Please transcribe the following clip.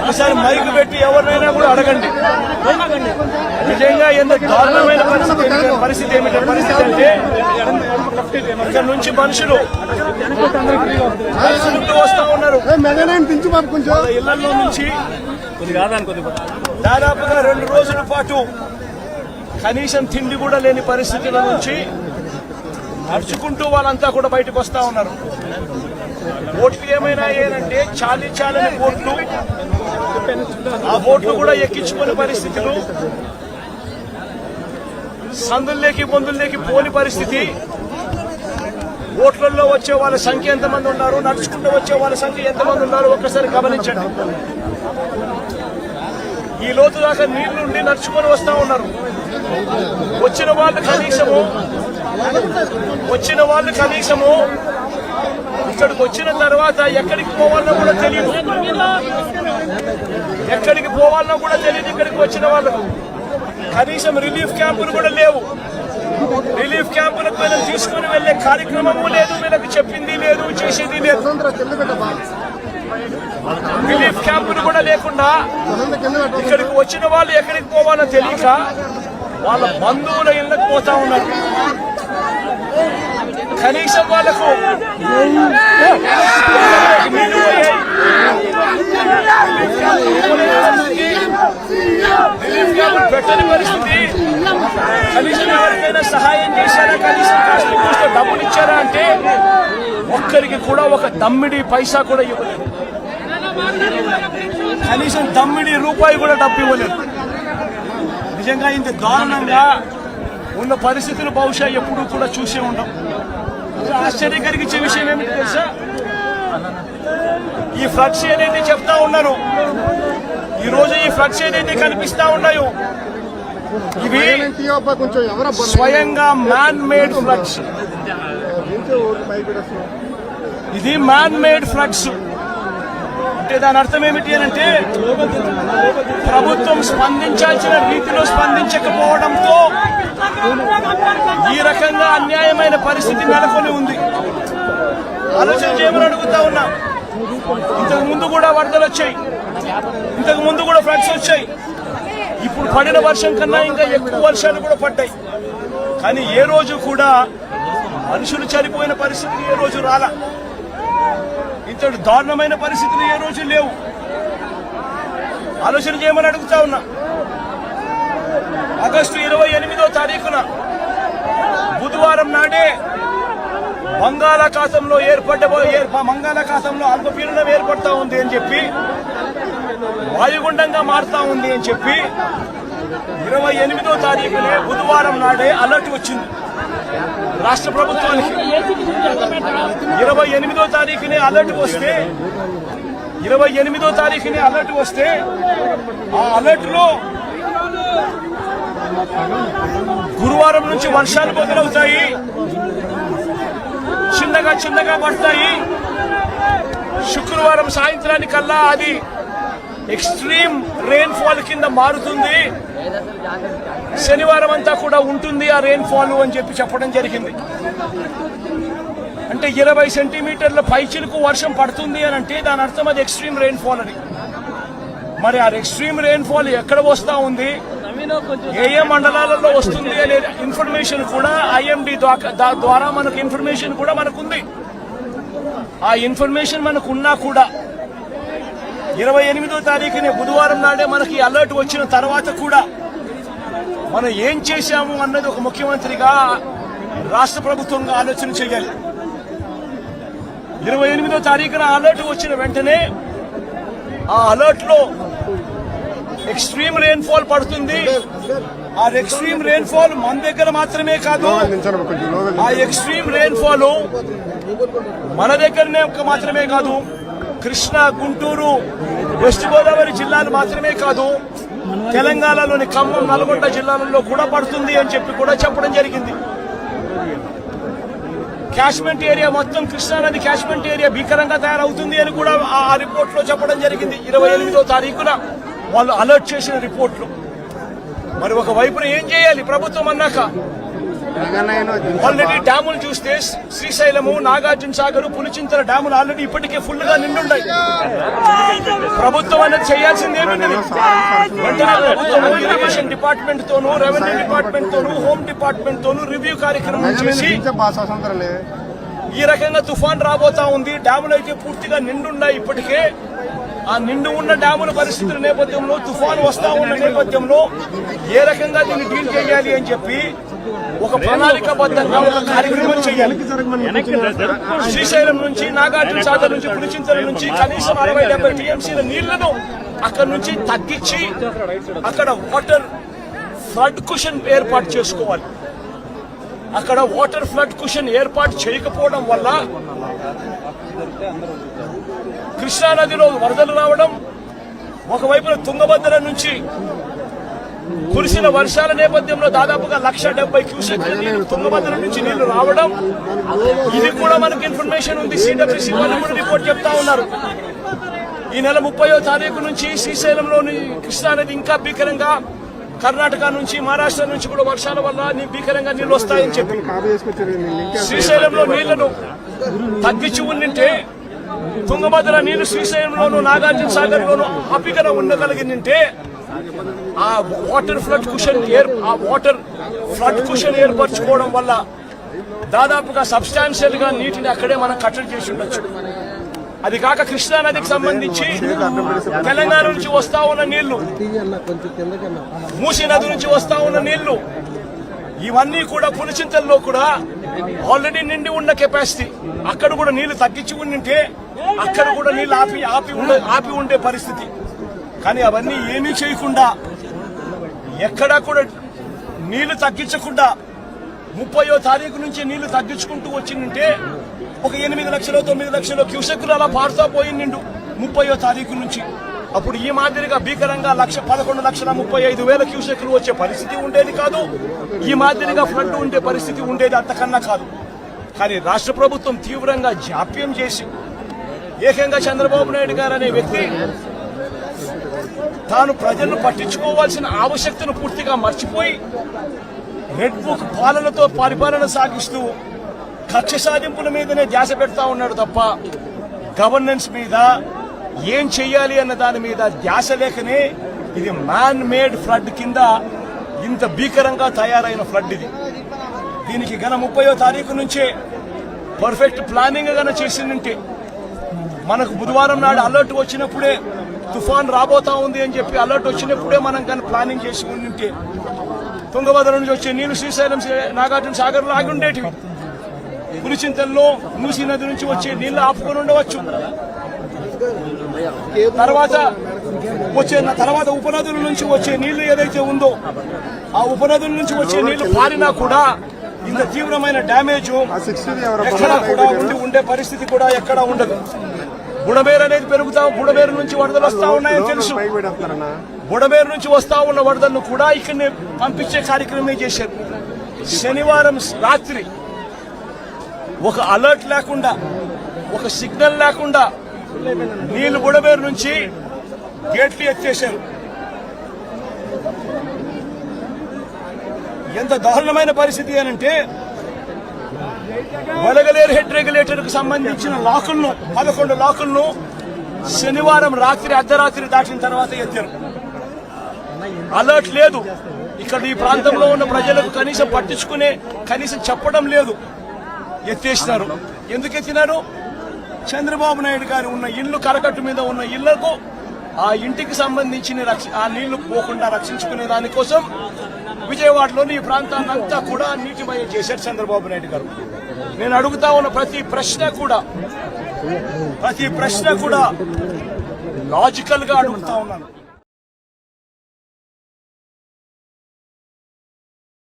ఒకసారి మైక్ పెట్టి ఎవరినైనా కూడా అడగండి. నిజంగా ఎంత దారుణమైన పరిస్థితి ఏమిటి- పరిస్థితి ఏమిటి? పరిస్థితి అంటే ఇక్కడ నుంచి మనుషులు వస్తా ఉన్నారు. ఇళ్ళలో నుంచి దాదాపుగా రెండు రోజుల పాటు కనీసం తిండి కూడా లేని పరిస్థితుల నుంచి నడుచుకుంటూ వాళ్ళంతా కూడా బయటకు వస్తా ఉన్నారు. ఓట్లు ఏమైనా ఏంటంటే చాలీ చాలని ఓట్లు. ఆ ఓట్లు కూడా ఎక్కించుకునే పరిస్థితులు. సందుల్లోకి బొందుల్లోకి పోని పరిస్థితి. ఓట్లలో వచ్చే వాళ్ళ సంఖ్య ఎంతమంది ఉన్నారు? నడుచుకుంటూ వచ్చే వాళ్ళ సంఖ్య ఎంతమంది ఉన్నారు? ఒక్కసారి గమనించండి. ఈ లోతు దాకా నీళ్ళుండి నడుచుకొని వస్తా ఉన్నారు. వచ్చిన వాళ్ళు కనీసము. వచ్చిన వాళ్ళు కనీసము. ఇక్కడికి వచ్చిన తర్వాత ఎక్కడికి పోవాలన్నా కూడా తెలియదు. ఎక్కడికి పోవాలన్నా కూడా తెలియదు ఇక్కడికి వచ్చిన వాళ్ళకు కనీసం రిలీఫ్ క్యాంపులు కూడా లేవు. రిలీఫ్ క్యాంపులకు వీళ్ళని తీసుకుని వెళ్ళే కార్యక్రమము లేదు వీళ్ళకి చెప్పింది లేదు చేసేది లేదు. రిలీఫ్ క్యాంపులు కూడా లేకుండా ఇక్కడికి వచ్చిన వాళ్ళు ఎక్కడికి పోవాలో తెలియక వాళ్ళ బంధువుల ఇళ్ళకి పోతా ఉన్నారు. కనీసం వాళ్ళకు నీళ్ళు రిలీఫ్ క్యాంపులు పెట్టని పరిస్థితి. కనీసం ఎవరికైనా సహాయం చేశారా? కనీసం కాస్త డబ్బులు ఇచ్చారా అంటే ఒక్కరికి కూడా ఒక దమ్మిడి పైసా కూడా ఇవ్వలేదు. కనీసం దమ్మిడి రూపాయి కూడా డబ్బు ఇవ్వలేదు. నిజంగా ఇంత దారుణంగా ఉన్న పరిస్థితులు బహుశా ఎప్పుడూ కూడా చూసే ఉండం ఆశ్చర్యం కలిగించే విషయం ఏమిటి తెలుసా? ఈ ఫ్లక్స్ ఏదైతే చెప్తా ఉన్నారు ఈ రోజు ఈ ఫ్లక్స్ ఏదైతే కనిపిస్తా ఉన్నాయో ఇవి స్వయంగా మ్యాన్ మేడ్ ఫ్లక్స్ ఇది మ్యాన్ మేడ్ ఫ్లక్స్ అంటే దాని అర్థం ఏమిటి అని అంటే ప్రభుత్వం స్పందించాల్సిన రీతిలో స్పందించకపోవడంతో ఈ రకంగా అన్యాయమైన పరిస్థితి నెలకొని ఉంది. ఆలోచన చేయమని అడుగుతా ఉన్నా. ఇంతకు ముందు కూడా వరదలు వచ్చాయి. ఇంతకు ముందు కూడా ఫ్లడ్స్ వచ్చాయి. ఇప్పుడు పడిన వర్షం కన్నా ఇంకా ఎక్కువ వర్షాలు కూడా పడ్డాయి. కానీ ఏ రోజు కూడా మనుషులు చనిపోయిన పరిస్థితులు ఏ రోజు రాలా. ఇంతటి దారుణమైన పరిస్థితులు ఏ రోజు లేవు. ఆలోచన చేయమని అడుగుతా ఉన్నా. ఆగస్టు ఇరవై ఎనిమిదో తారీఖున బుధవారం నాడే బంగాళాఖాతంలో ఏర్పడ్డ బంగాళాఖాతంలో అల్పపీడనం ఏర్పడతా ఉంది అని చెప్పి వాయుగుండంగా మారుతా ఉంది అని చెప్పి ఇరవై ఎనిమిదో తారీఖునే బుధవారం నాడే అలర్ట్ వచ్చింది. రాష్ట్ర ప్రభుత్వానికి ఇరవై ఎనిమిదో తారీఖునే అలర్ట్ వస్తే ఇరవై ఎనిమిదో తారీఖునే అలర్ట్ వస్తే ఆ అలర్ట్లో గురువారం నుంచి వర్షాలు మొదలవుతాయి. చిన్నగా చిన్నగా పడతాయి. శుక్రవారం సాయంత్రానికల్లా అది ఎక్స్ట్రీమ్ రెయిన్ఫాల్ కింద మారుతుంది. శనివారం అంతా కూడా ఉంటుంది ఆ రెయిన్ ఫాల్ అని చెప్పి చెప్పడం జరిగింది. అంటే ఇరవై సెంటీమీటర్ల పైచిలకు వర్షం పడుతుంది అని అంటే దాని అర్థం అది ఎక్స్ట్రీమ్ రెయిన్ఫాల్ అని. మరి ఆ ఎక్స్ట్రీమ్ రెయిన్ఫాల్ ఎక్కడ వస్తూ ఉంది? ఏ ఏ మండలాలలో వస్తుంది అనే ఇన్ఫర్మేషన్ కూడా ఐఎండి ద్వారా మనకు ఇన్ఫర్మేషన్ కూడా మనకుంది. ఆ ఇన్ఫర్మేషన్ మనకు ఉన్నా కూడా ఇరవై ఎనిమిదో తారీఖుని బుధవారం నాడే మనకి అలర్ట్ వచ్చిన తర్వాత కూడా మనం ఏం చేశాము అన్నది ఒక ముఖ్యమంత్రిగా రాష్ట్ర ప్రభుత్వంగా ఆలోచన చేయాలి. ఇరవై ఎనిమిదో తారీఖున అలర్ట్ వచ్చిన వెంటనే ఆ అలర్ట్లో ఎక్స్ట్రీమ్ రెయిన్ ఫాల్ పడుతుంది. ఆ ఎక్స్ట్రీమ్ రెయిన్ ఫాల్ మన దగ్గర మాత్రమే కాదు ఆ ఎక్స్ట్రీమ్ రెయిన్ ఫాల్ మన దగ్గరనే మాత్రమే కాదు కృష్ణా గుంటూరు వెస్ట్ గోదావరి జిల్లాలు మాత్రమే కాదు తెలంగాణలోని ఖమ్మం నల్గొండ జిల్లాలలో కూడా పడుతుంది అని చెప్పి కూడా చెప్పడం జరిగింది. క్యాష్మెంట్ ఏరియా మొత్తం కృష్ణానది క్యాష్మెంట్ ఏరియా భీకరంగా తయారవుతుంది అని కూడా ఆ రిపోర్ట్లో చెప్పడం జరిగింది. ఇరవై ఎనిమిదో తారీఖున వాళ్ళు అలర్ట్ చేసిన రిపోర్ట్లు. మరి ఒక వైపున ఏం చేయాలి? ప్రభుత్వం అన్నాక ఆల్రెడీ డ్యాములు చూస్తే శ్రీశైలము నాగార్జున సాగర్ పులిచింతల డ్యాములు ఆల్రెడీ ఇప్పటికే ఫుల్గా నిండున్నాయి. ప్రభుత్వం అనేది చేయాల్సింది ఏమున్నది వెంటనే ప్రభుత్వం ఇరిగేషన్ డిపార్ట్మెంట్ తోను రెవెన్యూ డిపార్ట్మెంట్ తోను హోమ్ డిపార్ట్మెంట్ తోను రివ్యూ కార్యక్రమం చేసి ఈ రకంగా తుఫాన్ రాబోతా ఉంది. డ్యాములు అయితే పూర్తిగా నిండున్నాయి ఇప్పటికే. ఆ నిండు ఉన్న డ్యాముల పరిస్థితుల నేపథ్యంలో తుఫాను వస్తా ఉన్న నేపథ్యంలో ఏ రకంగా దీన్ని డీల్ చేయాలి అని చెప్పి ఒక ప్రణాళికబద్ధంగా ఒక కార్యక్రమం చేయాలి. శ్రీశైలం నుంచి నాగార్జున సాగర్ నుంచి పులిచింతల నుంచి కనీసం అరవై డెబ్బై టీఎంసీల నీళ్ళను అక్కడ నుంచి తగ్గించి అక్కడ వాటర్ ఫ్లడ్ కుషన్ ఏర్పాటు చేసుకోవాలి. అక్కడ వాటర్ ఫ్లడ్ కుషన్ ఏర్పాటు చేయకపోవడం వల్ల కృష్ణానదిలో వరదలు రావడం ఒకవైపున తుంగభద్ర నుంచి కురిసిన వర్షాల నేపథ్యంలో దాదాపుగా లక్ష డెబ్బై క్యూసెక్ల నీళ్ళు తుంగభద్ర నుంచి నీళ్ళు రావడం. ఇది కూడా మనకి ఇన్ఫర్మేషన్ ఉంది. సిడబ్ల్యూసీ వాళ్ళు కూడా రిపోర్ట్ చెప్తా ఉన్నారు. ఈ నెల ముప్పయో తారీఖు నుంచి శ్రీశైలంలోని కృష్ణానది ఇంకా భీకరంగా కర్ణాటక నుంచి మహారాష్ట్ర నుంచి కూడా వర్షాల వల్ల భీకరంగా నీళ్ళు వస్తాయని చెప్పి. శ్రీశైలంలో నీళ్ళను తగ్గించి ఉండింటే తుంగభద్ర నీళ్ళు శ్రీశైలంలోను నాగార్జున సాగర్ లోను అపికన ఉండగలిగిందంటే ఆ వాటర్ ఫ్లడ్ కుషన్ ఏర్ ఆ వాటర్ ఫ్లడ్ కుషన్ ఏర్పరచుకోవడం వల్ల దాదాపుగా సబ్స్టాన్షియల్గా నీటిని అక్కడే మనం కట్టడి చేసి ఉండొచ్చు. అది కాక కృష్ణా నదికి సంబంధించి తెలంగాణ నుంచి వస్తా ఉన్న నీళ్ళు మూసీ నది నుంచి వస్తా ఉన్న నీళ్ళు ఇవన్నీ కూడా పులిచింతల్లో కూడా ఆల్రెడీ నిండి ఉన్న కెపాసిటీ. అక్కడ కూడా నీళ్ళు తగ్గించి ఉండింటే అక్కడ కూడా నీళ్ళు ఆపి ఆపి ఉండే ఆపి ఉండే పరిస్థితి. కానీ అవన్నీ ఏమీ చేయకుండా ఎక్కడా కూడా నీళ్ళు తగ్గించకుండా ముప్పయో తారీఖు నుంచి నీళ్ళు తగ్గించుకుంటూ వచ్చిందంటే ఒక ఎనిమిది లక్షలు తొమ్మిది లక్షలు క్యూసెక్కులు అలా పారుతా పోయిండు ముప్పయో తారీఖు నుంచి. అప్పుడు ఈ మాదిరిగా భీకరంగా లక్ష పదకొండు లక్షల ముప్పై ఐదు వేల క్యూసెక్లు వచ్చే పరిస్థితి ఉండేది కాదు. ఈ మాదిరిగా ఫ్లడ్ ఉండే పరిస్థితి ఉండేది అంతకన్నా కాదు. కానీ రాష్ట్ర ప్రభుత్వం తీవ్రంగా జాప్యం చేసి ఏకంగా చంద్రబాబు నాయుడు గారు అనే వ్యక్తి తాను ప్రజలను పట్టించుకోవాల్సిన ఆవశ్యకతను పూర్తిగా మర్చిపోయి రెడ్ బుక్ పాలనతో పరిపాలన సాగిస్తూ కక్ష సాధింపుల మీదనే ధ్యాస పెడతా ఉన్నాడు తప్ప గవర్నెన్స్ మీద ఏం చెయ్యాలి అన్న దాని మీద ధ్యాస లేకనే ఇది మ్యాన్ మేడ్ ఫ్లడ్ కింద ఇంత భీకరంగా తయారైన ఫ్లడ్ ఇది. దీనికి గన ముప్పయో తారీఖు నుంచే పర్ఫెక్ట్ ప్లానింగ్ గన చేసిందంటే మనకు బుధవారం నాడు అలర్ట్ వచ్చినప్పుడే తుఫాన్ రాబోతా ఉంది అని చెప్పి అలర్ట్ వచ్చినప్పుడే మనం కానీ ప్లానింగ్ చేసి ఉంటే తుంగభద్ర నుంచి వచ్చే నీళ్ళు శ్రీశైలం నాగార్జున సాగర్లో ఆగి ఉండేటివి. పులిచింతల్లో మూసీ నది నుంచి వచ్చే నీళ్ళు ఆపుకొని ఉండవచ్చు. తర్వాత వచ్చే తర్వాత ఉపనదుల నుంచి వచ్చే నీళ్ళు ఏదైతే ఉందో ఆ ఉపనదుల నుంచి వచ్చే నీళ్ళు పారినా కూడా ఇంత తీవ్రమైన డ్యామేజ్ ఎక్కడా కూడా ఉండి ఉండే పరిస్థితి కూడా ఎక్కడా ఉండదు. బుడమేరు అనేది పెరుగుతా బుడమేరు నుంచి వరదలు వస్తా ఉన్నాయని తెలుసు. బుడమేరు నుంచి వస్తా ఉన్న వరదలను కూడా ఇక్కడనే పంపించే కార్యక్రమమే చేశారు. శనివారం రాత్రి ఒక అలర్ట్ లేకుండా ఒక సిగ్నల్ లేకుండా నీళ్ళు బుడమేరు నుంచి గేట్లు ఎత్తేశారు. ఎంత దారుణమైన పరిస్థితి అనంటే వలగలేరు హెడ్ రెగ్యులేటర్కు సంబంధించిన లాకులను పదకొండు లాకులను శనివారం రాత్రి అర్ధరాత్రి దాటిన తర్వాత ఎత్తారు. అలర్ట్ లేదు. ఇక్కడ ఈ ప్రాంతంలో ఉన్న ప్రజలకు కనీసం పట్టించుకునే కనీసం చెప్పడం లేదు. ఎత్తేసినారు. ఎందుకు ఎత్తినారు? చంద్రబాబు నాయుడు గారు ఉన్న ఇల్లు కరకట్టు మీద ఉన్న ఇళ్ళకు ఆ ఇంటికి సంబంధించిన రక్ష- ఆ నీళ్ళు పోకుండా రక్షించుకునే దానికోసం విజయవాడలోని ఈ ప్రాంతాన్ని అంతా కూడా నీటిమయం చేశారు చంద్రబాబు నాయుడు గారు. నేను అడుగుతా ఉన్న ప్రతి ప్రశ్న కూడా ప్రతి ప్రశ్న కూడా లాజికల్గా అడుగుతా ఉన్నాను.